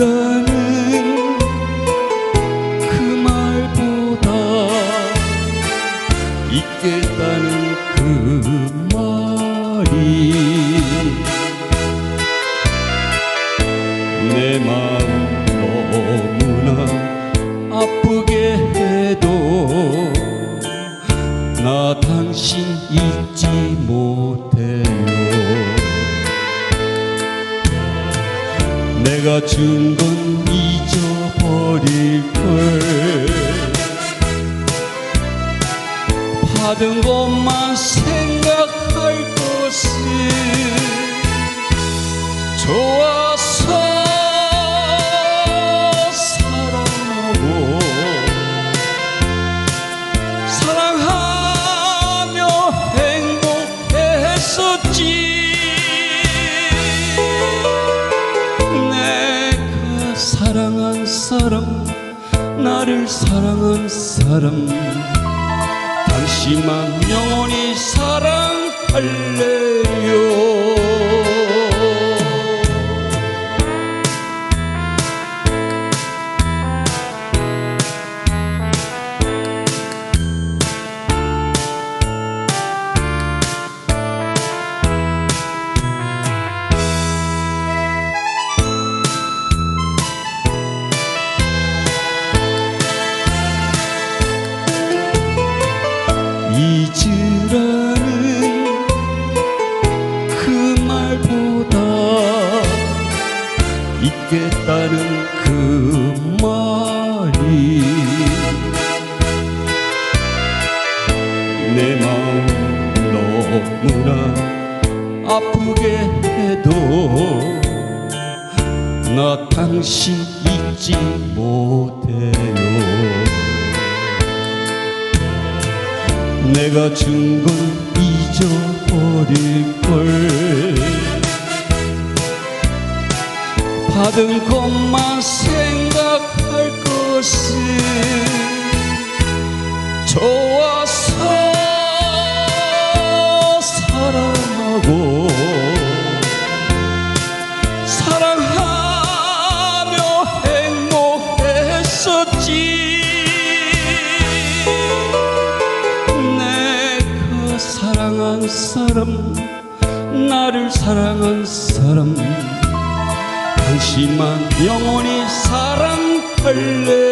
그러는 그 말보다 있겠다는 그 말이 내 마음 너무나 아프게 해도 나 당신 잊지 내가 준 건 잊어버릴 걸. 받은 것만 생각할 것을 좋아 나를 사랑한 사람. 당신만 영원히 사랑할래요 있겠다는 그 말이 내 마음 너무나 아프게 해도 나 당신 잊지 못해요. 내가 준건 것만 생각할 것을 좋아서 사랑하고 사랑하며 행복했었지. 내가 사랑한 사람 나를 사랑한 사람 당신만 영원히 사랑할래